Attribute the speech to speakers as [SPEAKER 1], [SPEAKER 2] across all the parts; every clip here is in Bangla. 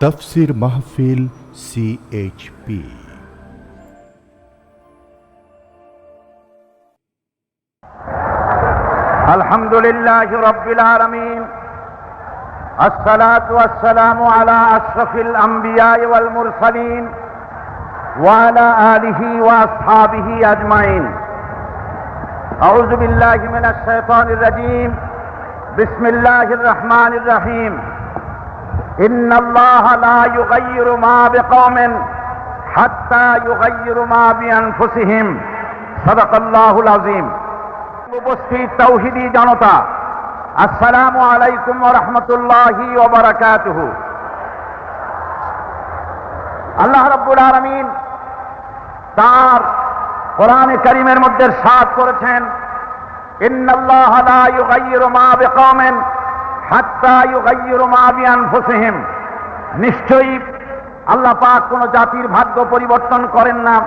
[SPEAKER 1] تفسیر محفل سی ایچ پی۔
[SPEAKER 2] الحمد لله رب العالمين الصلاة والسلام على أشرف الأنبياء والمرسلين وعلى آله وأصحابه أجمعين أعوذ بالله من الشيطان الرجيم بسم اللہ الرحمن الرحيم إن الله لا يغير ما بقوم حتى يغير ما بأنفسهم صدق الله العظيم উপস্থিত তৌহিদি জনতা আসসালামু আলাইকুম রহমতুল্লাহি ওবরাকাতুহু আল্লাহ রাব্বুল আলামিন তার কোরআনে করিমের মধ্যে সাত করেছেন ইন্নাল্লাহ লা ইউগাইয়িরু মা বিকওমিন নিশ্চয়ই আল্লাহ পাক কোন জাতির ভাগ্য পরিবর্তন করেন না।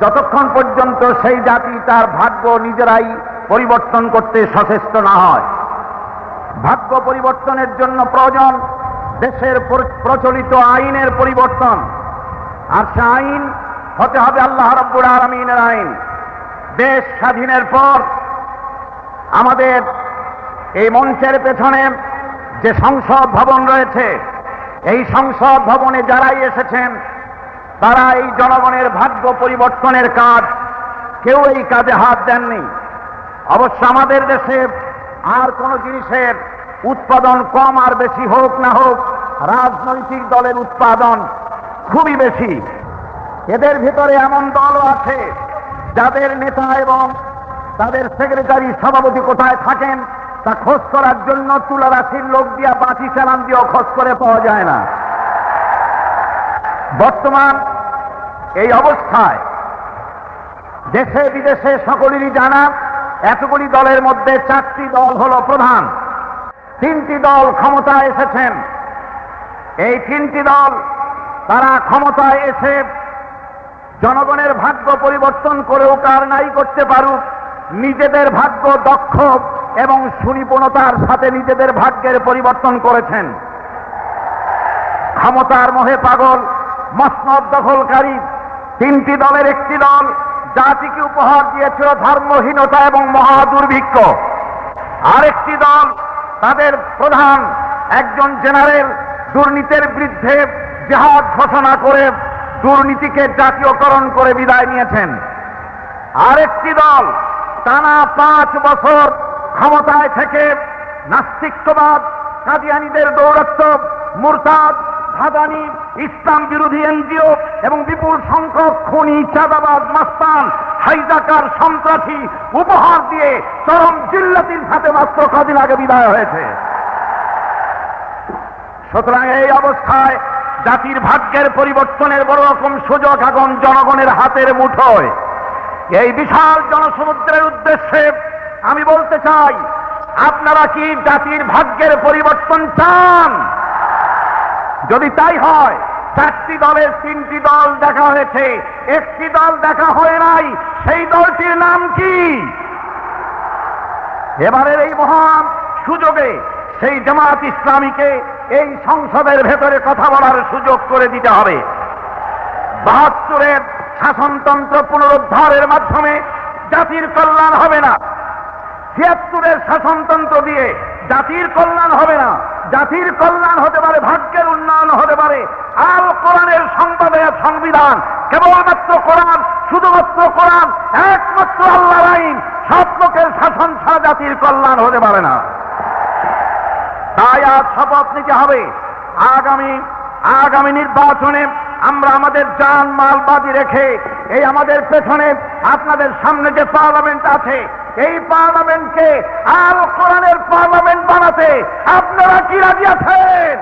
[SPEAKER 2] যতক্ষণ পর্যন্ত সেই জাতি তার ভাগ্য নিজেরাই পরিবর্তন করতে সচেষ্ট না হয়। ভাগ্য পরিবর্তনের জন্য প্রয়োজন দেশের প্রচলিত আইনের পরিবর্তন। আর সে আইন হতে হবে আল্লাহ রব্বুল আলমিনের আইন। দেশ স্বাধীনের পর আমাদের এই মঞ্চের পেছনে যে সংসদ ভবন রয়েছে, এই সংসদ ভবনে যারাই এসেছেন তারা এই জনগণের ভাগ্য পরিবর্তনের কাজ। কেউ এই কাজে হাত দেননি। অবশ্য আমাদের দেশে আর কোন জিনিসের উৎপাদন কম আর বেশি হোক না হোক, রাজনৈতিক দলের উৎপাদন খুবই বেশি। এদের ভিতরে এমন দলও আছে, যাদের নেতা এবং তাদের সেক্রেটারি সভাপতি কোথায় থাকেন তা খোঁজ করার জন্য তুলারাশির লোক দিয়া বাঁচি চালান দিয়েও খোঁজ করে পাওয়া যায় না। বর্তমান এই অবস্থায় দেশে বিদেশে সকলেরই জানা, এতগুলি দলের মধ্যে চারটি দল হল প্রধান। তিনটি দল ক্ষমতায় এসেছেন। এই তিনটি দল, তারা ক্ষমতায় এসে জনগণের ভাগ্য পরিবর্তন করেও কার নাই করতে পারুক, নিজেদের ভাগ্য দক্ষ এবং সুনিপুণতার সাথে নিজেদের ভাগ্যের পরিবর্তন করেছেন। ক্ষমতার মোহে পাগল, মসনদ দখলকারী, তিনটি দলের একটি দল, জাতিকে উপহার দিয়েছিল ধর্মহীনতা এবং মহা দুর্ভিক্ষ আরেকটি দল, তাদের প্রধান, একজন জেনারেল, দুর্নীতির বিরুদ্ধে জেহাদ ঘোষণা করে দুর্নীতিকে জাতীয়করণ করে বিদায় নিয়েছেন। আরেকটি দল, টানা পাঁচ বছর ক্ষমতায় থেকে নাস্তিকবাদ, কাদিয়ানিদের দৌরত্ব মুরতাদ, ভাদানি, ইসলাম বিরোধী এনজিও এবং বিপুল সংখ্যক খনি চাঁদাবাদ মাস্তান, হাইজাকার, সন্ত্রাসী উপহার দিয়ে চরম জিল্লাতির সাথে মাত্র কদিন আগে বিদায় হয়েছে। সুতরাং এই অবস্থায় জাতির ভাগ্যের পরিবর্তনের বড় রকম সুযোগ এখন জনগণের হাতের মুঠোয়। এই বিশাল জনসমুদ্রের উদ্দেশ্যে আমি বলতে চাই, আপনারা কি জাতির ভাগ্যের পরিবর্তন চান? যদি তাই হয়, চারটি দলের তিনটি দল দেখা হয়েছে, একটি দল দেখা হয় নাই, সেই দলটির নাম কি? এবারের এই মহান সুযোগে সেই জামাত ইসলামীকে এই সংসদের ভেতরে কথা বলার সুযোগ করে দিতে হবে। বাহাত্তরের শাসনতন্ত্র পুনরুদ্ধারের মাধ্যমে জাতির কল্যাণ হবে না। ছিয়াত্তরের শাসনতন্ত্র দিয়ে জাতির কল্যাণ হবে না। জাতির কল্যাণ হতে পারে, ভাগ্যের উন্নয়ন হতে পারে। আল কোরআনের সংবাদে সংবিধান, কেবলমাত্র কোরআন, শুধুমাত্র কোরআন, একমাত্র আল্লাহর আইন। সব লোকের শাসন ছাড়া জাতির কল্যাণ হতে পারে না। তাই আজ শপথ নিতে হবে। আগামী আগামী নির্বাচনে আমরা আমাদের যান মাল বাজি রেখে এই আমাদের পেছনে আপনাদের সামনে যে পার্লামেন্ট আছে, এই পার্লামেন্টকে আল কোরআনের পার্লামেন্ট বানাতে আপনারা কি রাজি আছেন?